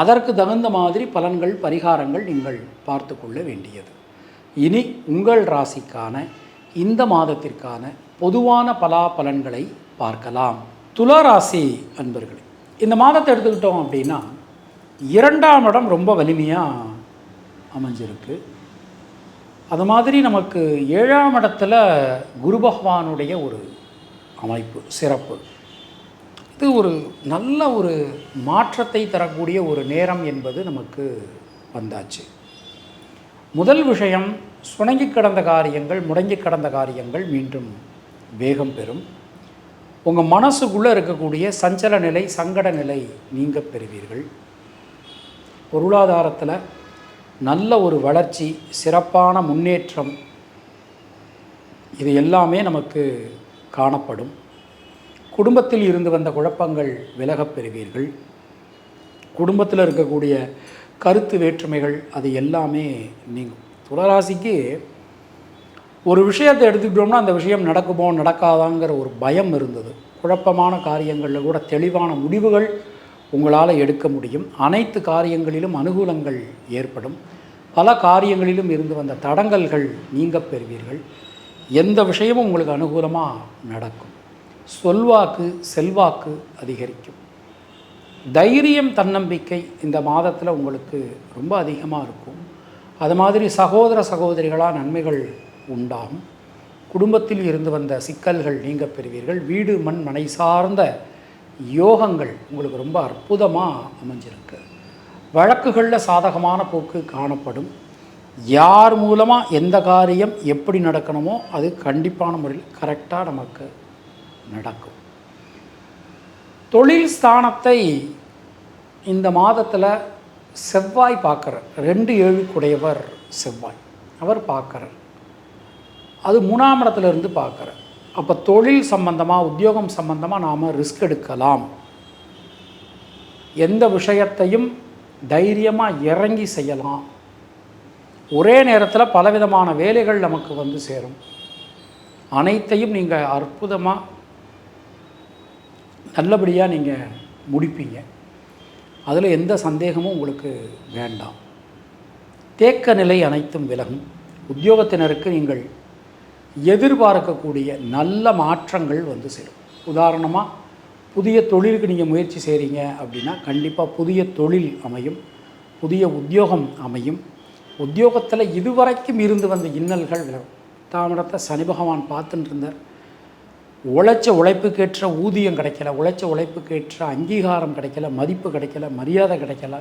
அதற்கு தகுந்த மாதிரி பலன்கள் பரிகாரங்கள் நீங்கள் பார்த்து கொள்ள வேண்டியது. இனி உங்கள் ராசிக்கான இந்த மாதத்திற்கான பொதுவான பலா பலன்களை பார்க்கலாம். துலா ராசி அன்பர்களே இந்த மாதத்தை எடுத்துக்கிட்டோம் அப்படின்னா இரண்டாம் இடம் ரொம்ப வலிமையாக அமைஞ்சிருக்கு. அது மாதிரி நமக்கு ஏழாம் இடத்துல குரு பகவானுடைய ஒரு அமைப்பு சிறப்பு. இது ஒரு நல்ல ஒரு மாற்றத்தை தரக்கூடிய ஒரு நேரம் என்பது நமக்கு வந்தாச்சு. முதல் விஷயம் சுணங்கி கிடந்த காரியங்கள் முடங்கி கிடந்த காரியங்கள் மீண்டும் வேகம் பெறும். உங்கள் மனசுக்குள்ளே இருக்கக்கூடிய சஞ்சல நிலை சங்கட நிலை நீங்க பெறுவீர்கள். பொருளாதாரத்தில் நல்ல ஒரு வளர்ச்சி சிறப்பான முன்னேற்றம் இது எல்லாமே நமக்கு காணப்படும். குடும்பத்தில் இருந்து வந்த குழப்பங்கள் விலகப் பெறுவீர்கள். குடும்பத்தில் இருக்கக்கூடிய கருத்து வேற்றுமைகள் அது எல்லாமே நீங்கும். துளராசிக்கு ஒரு விஷயத்தை எடுத்துக்கிட்டோம்னா அந்த விஷயம் நடக்குமோ நடக்காதாங்கிற ஒரு பயம் இருந்தது. குழப்பமான காரியங்களில் கூட தெளிவான முடிவுகள் உங்களால் எடுக்க முடியும். அனைத்து காரியங்களிலும் அனுகூலங்கள் ஏற்படும். பல காரியங்களிலும் இருந்து வந்த தடங்கல்கள் நீங்க பெறுவீர்கள். எந்த விஷயமும் உங்களுக்கு அனுகூலமாக நடக்கும். சொல்வாக்கு செல்வாக்கு அதிகரிக்கும். தைரியம் தன்னம்பிக்கை இந்த மாதத்தில் உங்களுக்கு ரொம்ப அதிகமாக இருக்கும். அது மாதிரி சகோதர சகோதரிகளாக நன்மைகள் உண்டாகும். குடும்பத்தில் இருந்து வந்த சிக்கல்கள் நீங்க பெறுவீர்கள். வீடு மண் மனை சார்ந்த யோகங்கள் உங்களுக்கு ரொம்ப அற்புதமாக அமைஞ்சிருக்கு. வழக்குகளில் சாதகமான போக்கு காணப்படும். யார் மூலமாக எந்த காரியம் எப்படி நடக்கணுமோ அது கண்டிப்பான முறையில் கரெக்டாக நமக்கு நடக்கும். தொழில் ஸ்தானத்தை இந்த மாதத்தில் செவ்வாய் பார்க்குறார். ரெண்டு ஏழுக்குடையவர் செவ்வாய். அவர் பார்க்குறார். அது மூணாம் இடத்துல இருந்து பார்க்குறார். அப்போ தொழில் சம்பந்தமாக உத்தியோகம் சம்பந்தமாக நாம் ரிஸ்க் எடுக்கலாம். எந்த விஷயத்தையும் தைரியமாக இறங்கி செய்யலாம். ஒரே நேரத்தில் பலவிதமான வேலைகள் நமக்கு வந்து சேரும். அனைத்தையும் நீங்கள் அற்புதமாக நல்லபடியாக நீங்கள் முடிப்பீங்க. அதில் எந்த சந்தேகமும் உங்களுக்கு வேண்டாம். தேக்க நிலை அனைத்தும் விலகும். உத்தியோகத்தினருக்கு நீங்கள் எதிர்பார்க்கக்கூடிய நல்ல மாற்றங்கள் வந்து சேரும். உதாரணமாக புதிய தொழிலுக்கு நீங்கள் முயற்சி செய்கிறீங்க அப்படின்னா கண்டிப்பாக புதிய தொழில் அமையும் புதிய உத்தியோகம் அமையும். உத்தியோகத்தில் இதுவரைக்கும் இருந்து வந்த இன்னல்கள் விலகும். தாமிரத்தை சனி பகவான் பார்த்துட்டு இருந்தார். உழைச்ச உழைப்புக்கேற்ற ஊதியம் கிடைக்கல உழைச்ச உழைப்புக்கேற்ற அங்கீகாரம் கிடைக்கல மதிப்பு கிடைக்கல மரியாதை கிடைக்கல.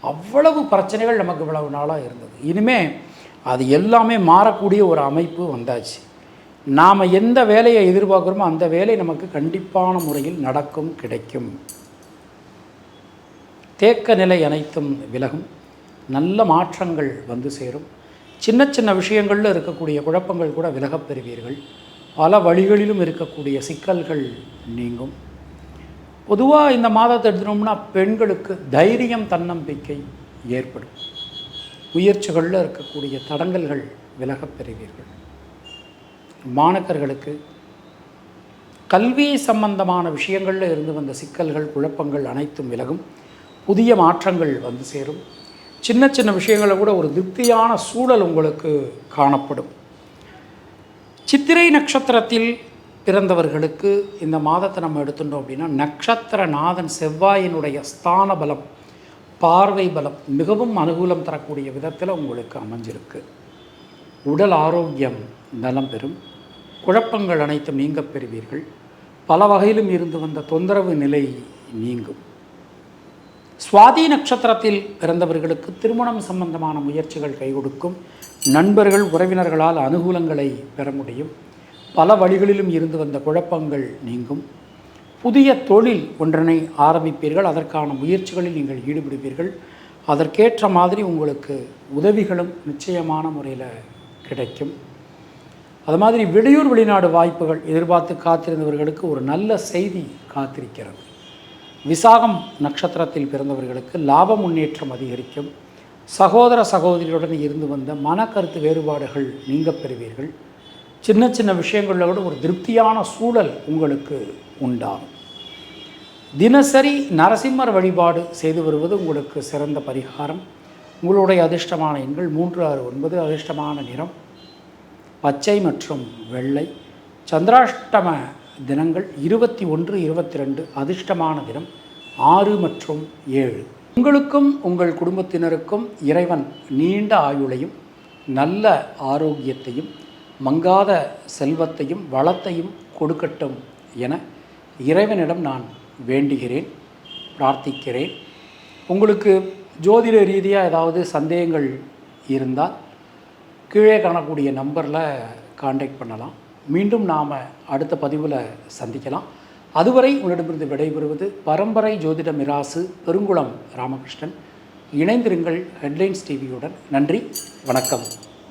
அவ்வளவு பிரச்சனைகள் நமக்கு இவ்வளவு நாளாக இருந்தது. இனிமேல் அது எல்லாமே மாறக்கூடிய ஒரு அமைப்பு வந்தாச்சு. நாம் எந்த வேலையை எதிர்பார்க்குறோமோ அந்த வேலை நமக்கு கண்டிப்பான முறையில் நடக்கும் கிடைக்கும். தேக்க நிலை அனைத்தும் விலகும். நல்ல மாற்றங்கள் வந்து சேரும். சின்ன சின்ன விஷயங்களில் இருக்கக்கூடிய குழப்பங்கள் கூட விலகப் பெறுவீர்கள். பல வழிகளிலும் இருக்கக்கூடிய சிக்கல்கள் நீங்கும். பொதுவாக இந்த மாதத்தை எடுத்துட்டோம்னா பெண்களுக்கு தைரியம் தன்னம்பிக்கை ஏற்படும். முயற்சிகளில் இருக்கக்கூடிய தடங்கல்கள் விலகப் பெறுவீர்கள். மாணக்கர்களுக்கு கல்வி சம்பந்தமான விஷயங்களில் இருந்து வந்த சிக்கல்கள் குழப்பங்கள் அனைத்தும் விலகும். புதிய மாற்றங்கள் வந்து சேரும். சின்ன சின்ன விஷயங்களை கூட ஒரு திருப்தியான சூழல் உங்களுக்கு காணப்படும். சித்திரை நட்சத்திரத்தில் பிறந்தவர்களுக்கு இந்த மாதத்தை நம்ம எடுத்துட்டோம் அப்படின்னா நட்சத்திரநாதன் செவ்வாயினுடைய ஸ்தான பலம் பார்வை பலம் மிகவும் அனுகூலம் தரக்கூடிய விதத்தில் உங்களுக்கு அமைஞ்சிருக்கு. உடல் ஆரோக்கியம் நலம் பெறும். குழப்பங்கள் அனைத்தும் நீங்கப் பெறுவீர்கள். பல வகையிலும் இருந்து வந்த தொந்தரவு நிலை நீங்கும். சுவாதி நட்சத்திரத்தில் பிறந்தவர்களுக்கு திருமணம் சம்பந்தமான முயற்சிகள் கை கொடுக்கும் நண்பர்கள் உறவினர்களால் அனுகூலங்களை பெற முடியும். பல வழிகளிலும் இருந்து வந்த குழப்பங்கள் நீங்கும். புதிய தொழில் ஒன்றனை ஆரம்பிப்பீர்கள். அதற்கான முயற்சிகளில் நீங்கள் ஈடுபடுவீர்கள். அதற்கேற்ற மாதிரி உங்களுக்கு உதவிகளும் நிச்சயமான முறையில் கிடைக்கும். அது மாதிரி வெளியூர் வெளிநாடு வாய்ப்புகள் எதிர்பார்த்து காத்திருந்தவர்களுக்கு ஒரு நல்ல செய்தி காத்திருக்கிறது. விசாகம் நட்சத்திரத்தில் பிறந்தவர்களுக்கு லாப முன்னேற்றம் அதிகரிக்கும். சகோதர சகோதரியுடன் இருந்து வந்த மனக்கருத்து வேறுபாடுகள் நீங்க பெறுவீர்கள். சின்ன சின்ன விஷயங்களில் கூட ஒரு திருப்தியான சூழல் உங்களுக்கு உண்டாகும். தினசரி நரசிம்மர் வழிபாடு செய்து வருவது உங்களுக்கு சிறந்த பரிகாரம். உங்களுடைய அதிர்ஷ்டமான எண்கள் மூன்று ஆறு ஒன்பது அதிர்ஷ்டமான நிறம் பச்சை மற்றும் வெள்ளை. சந்திராஷ்டம தினங்கள் இருபத்தி ஒன்று இருபத்தி ரெண்டு அதிர்ஷ்டமான தினம் ஆறு மற்றும் ஏழு. உங்களுக்கும் உங்கள் குடும்பத்தினருக்கும் இறைவன் நீண்ட ஆயுளையும் நல்ல ஆரோக்கியத்தையும் மங்காத செல்வத்தையும் வளத்தையும் கொடுக்கட்டும் என இறைவனிடம் நான் வேண்டுகிறேன் பிரார்த்திக்கிறேன். உங்களுக்கு ஜோதிட ரீதியாக ஏதாவது சந்தேகங்கள் இருந்தால் கீழே காணக்கூடிய நம்பரில் காண்டாக்ட் பண்ணலாம். மீண்டும் நாம் அடுத்த பதிவில் சந்திக்கலாம். அதுவரை உங்களிடமிருந்து விடைபெறுவது பரம்பரை ஜோதிட மிராசு பெருங்குளம் ராமகிருஷ்ணன். இணைந்திருங்கள் ஹெட்லைன்ஸ் டிவியுடன் நன்றி வணக்கம்.